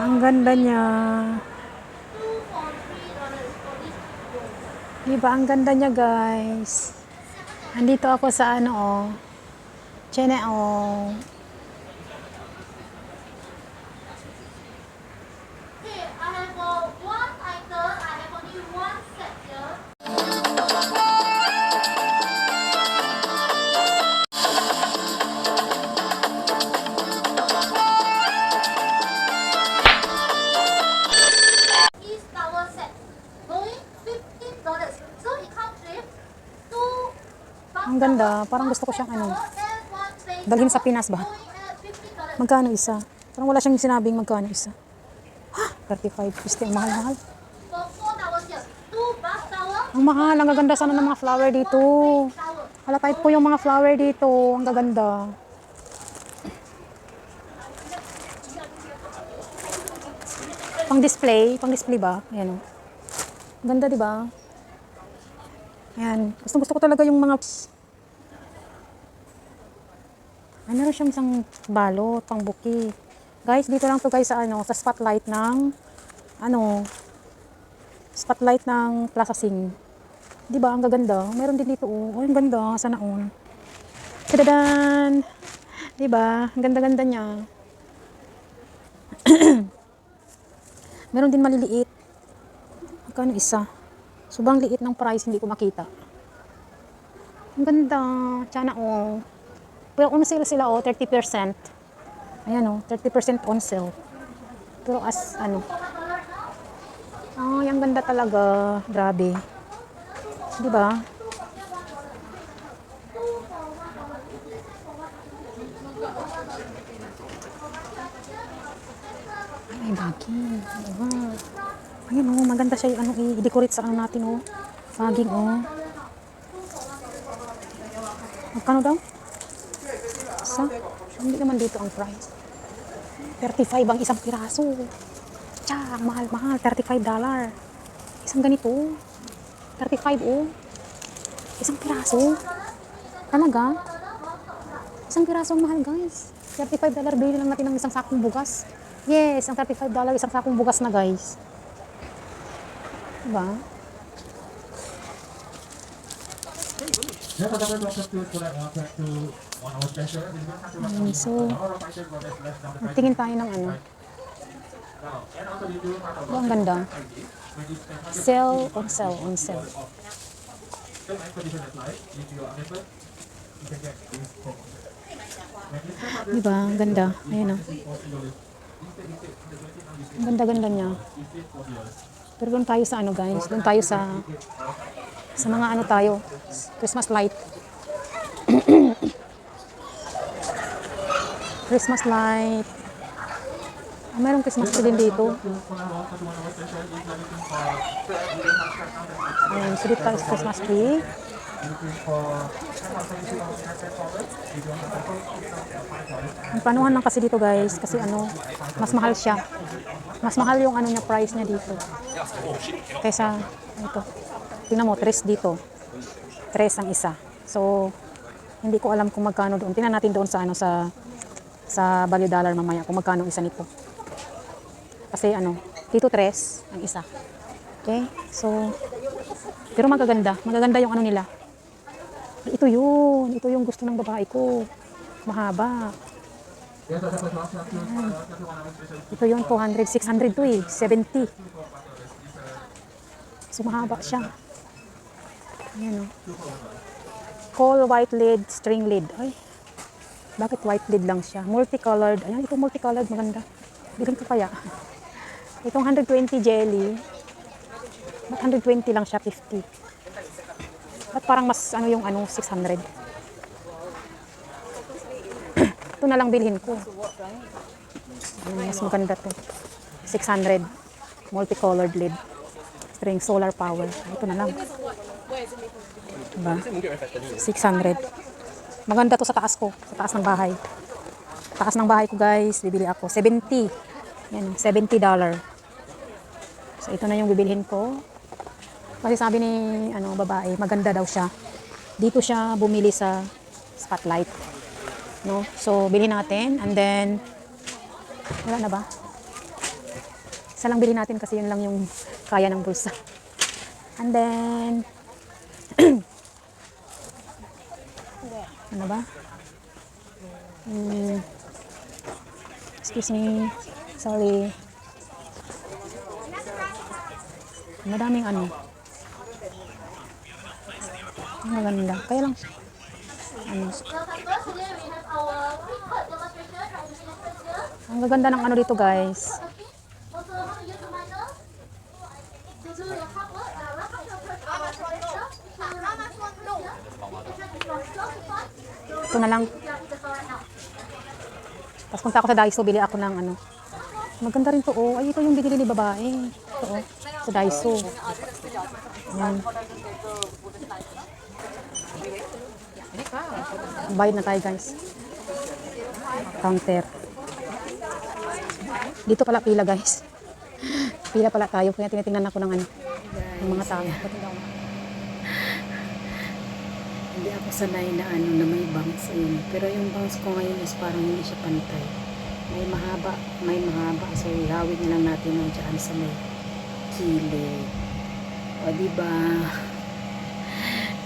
Ang ganda niya. Diba, ang ganda niya guys. Andito ako sa ano oh. Chene oh. Parang gusto ko siyang ano. Dalhin sa Pinas ba? Magkano isa? Parang wala siyang sinabing magkano isa. Ha? 35. Gusto ang mahal-mahal. Ang mahal. Ang gaganda sana ng mga flower dito. Hala type po yung mga flower dito. Ang gaganda. Pang display, pang display ba? Ayan o. Ang ganda, di ba? Ayan. Gusto, gusto ko talaga yung mga... Ay, meron siyang isang balot, pang buki. Guys, dito lang to guys sa ano, sa spotlight ng ano, spotlight ng Plaza Sing. Di ba? Ang gaganda. Meron din dito. Oh, oh ang ganda. Sana all. Tadadan! Di ba? Ang ganda-ganda niya. Meron din maliliit. Magkano isa? Sobrang liit ng price, hindi ko makita. Ang ganda. Sana all. Pero on sale sila, oh, 30%. Ayan, oh, 30% on sale. Pero as, ano. Ay, ang ganda talaga. Grabe. Di ba? Ay, baging. Nga. Ayan oh, maganda siya yung ano, i-decorate sa ano natin oh. Baging oh. Magkano daw? Sa? Hindi naman dito ang price. 35 ang isang piraso. Tsa, mahal-mahal. 35 dollar. Isang ganito. 35 oh. Isang piraso. Talaga? Isang piraso ang mahal guys. 35 dollar bili lang natin ng isang sakong bugas. Yes, ang 35 dollar isang sakong bugas na guys. Diba? The price. tingin tayo ng ano. Now, and also we do have a Ito ang ganda. Sell on sell on sell. Diba? Ang ganda. Ayun oh. Ang ganda-ganda niya. Pero doon tayo sa ano guys, doon tayo sa sa mga ano tayo, Christmas light. Christmas light. Ah, mayroong Christmas tree din dito. Ayun, so dito tayo Christmas tree. Ang panuhan lang kasi dito guys, kasi ano, mas mahal siya. Mas mahal yung ano niya, price niya dito. Kaysa, ito. Tingnan mo, tres dito. Tres ang isa. So, hindi ko alam kung magkano doon. Tingnan natin doon sa ano, sa sa value dollar mamaya kung magkano isa nito. Kasi ano, dito tres ang isa. Okay? So, pero magaganda. Magaganda yung ano nila. Ito yun. Ito yung gusto ng babae ko. Mahaba. Ayan. Ito yung 200, 600 to eh. 70. So mahaba siya. Ayan o. Call white lid, string lid. Ay, bakit white lid lang siya? Multicolored. Ayan, ito multicolored. Maganda. Bilhin ko kaya. Itong 120 jelly. Ba't 120 lang siya? 50. Ba't parang mas ano yung ano, 600? Ito na lang bilhin ko. Ano, mas maganda to. 600. Multicolored lid. String solar power. Ito na lang. Diba? 600. Maganda to sa taas ko. Sa taas ng bahay. Taas ng bahay ko guys. Bibili ako. 70. Yan, 70 dollar. So ito na yung bibilhin ko. Kasi sabi ni ano babae, maganda daw siya. Dito siya bumili sa spotlight. No? So bilhin natin and then wala na ba? Isa lang bilhin natin kasi yun lang yung kaya ng bulsa. And then, ano ba? Hmm. excuse me. Sorry. Madaming ano. Maganda. Kaya lang, ano, ang gaganda ng ano dito guys. Ito na lang. Tapos punta ako sa Daiso, bili ako ng ano. Maganda rin to, oh. Ay, ito yung binili ni babae. Ito, oh. Sa Daiso. Yan. Bayad na tayo, guys. Counter. Dito pala pila, guys. Pila pala tayo. Kaya tinitingnan ako ng ano. Ng mga tao. Hindi ako sanay na ano na may bangs yun. Pero yung bangs ko ngayon is parang hindi siya pantay. May mahaba, may mahaba. So ihawig na lang natin yung dyan sa may kilid. O diba?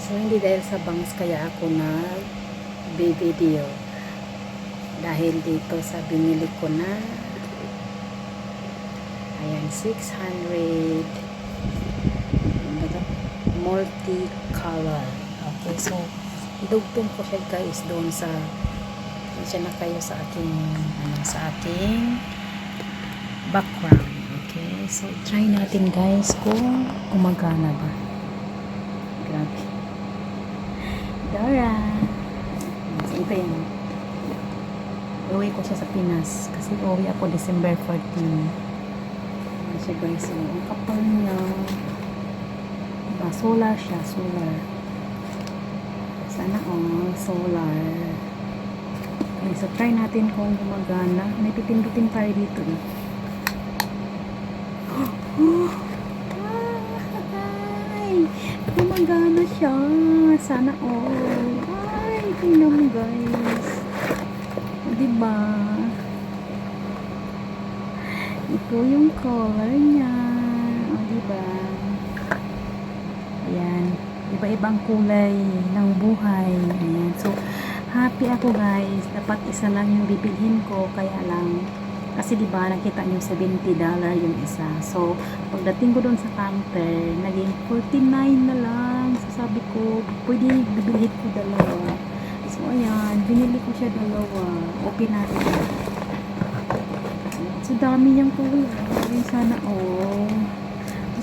So hindi dahil sa bangs kaya ako nag video dahil dito sa binili ko na ayan 600 multicolor. Okay, so idugtong ko siya guys doon sa siya na kayo sa aking ano, sa aking background. Okay, so try natin guys kung gumagana ba. Grabe. Dora. Ito yan. Uwi ko siya sa Pinas kasi uwi ako December 14. Ayan siya guys. So, ang kapal niya. Diba? Solar siya. Solar. Sana all solar. Okay, so try natin kung gumagana. May pitin-pitin tayo dito eh. Ay! Gumagana siya. Sana all. Ay, tingnan mo guys. Diba? Ito yung color niya. O, diba? Ayan. Iba-ibang kulay ng buhay. Ayan. So, happy ako guys. Dapat isa lang yung bibilhin ko. Kaya lang, kasi di ba nakita niyo $70 yung isa. So, pagdating ko doon sa counter, naging 49 na lang. So, sabi ko, pwede bibilhin ko dalawa. So, ayan, binili ko siya dalawa. Open natin. So, dami niyang kulay. Ay, sana, oh.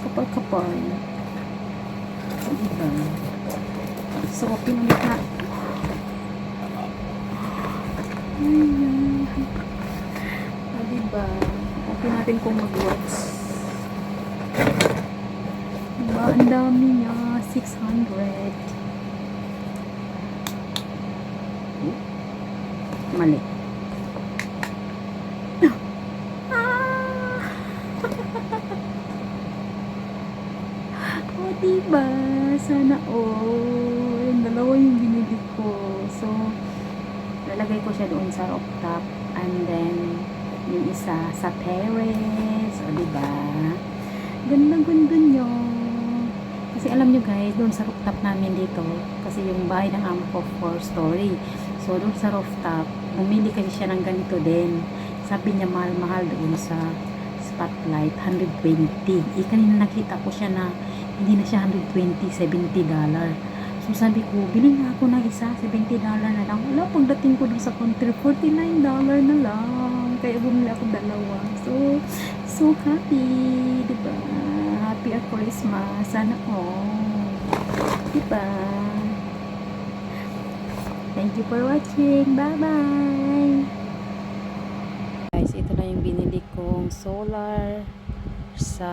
Kapal-kapal. So, open ulit na. Ayan. O, diba? Open natin kung mag-watch. Diba? Ang dami niya. 600. Mali. Ah! o, diba? Sana all. Yung dalawa yung binili ko. So, lalagay ko siya doon sa rooftop. And then, yung isa sa terrace. O, diba? Ganda-ganda niya. Kasi alam nyo guys, doon sa rooftop namin dito, kasi yung bahay ng amo ko, four story. So, doon sa rooftop, bumili kasi siya ng ganito din. Sabi niya, mahal-mahal doon sa spotlight, 120. Eh, kanina nakita ko siya na hindi na siya 120, 70 dollar. So, sabi ko, bili nga ako ng isa, 70 dollar na lang. Wala, pagdating ko doon sa counter, 49 dollar na lang. Kaya bumili ako dalawa. So, so happy, di ba? Happy at Christmas. Sana all. Di ba? Thank you for watching. Bye-bye! Guys, ito na yung binili kong solar sa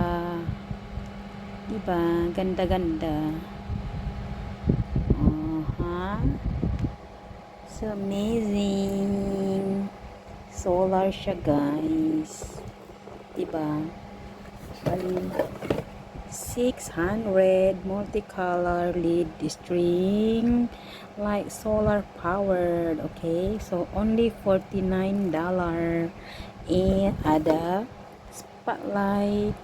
diba? Ganda-ganda. Oh, ha? So amazing. Solar siya, guys. Diba? Bali, 600 multicolor lead string like solar powered okay so only 49 dollar and ada spotlight.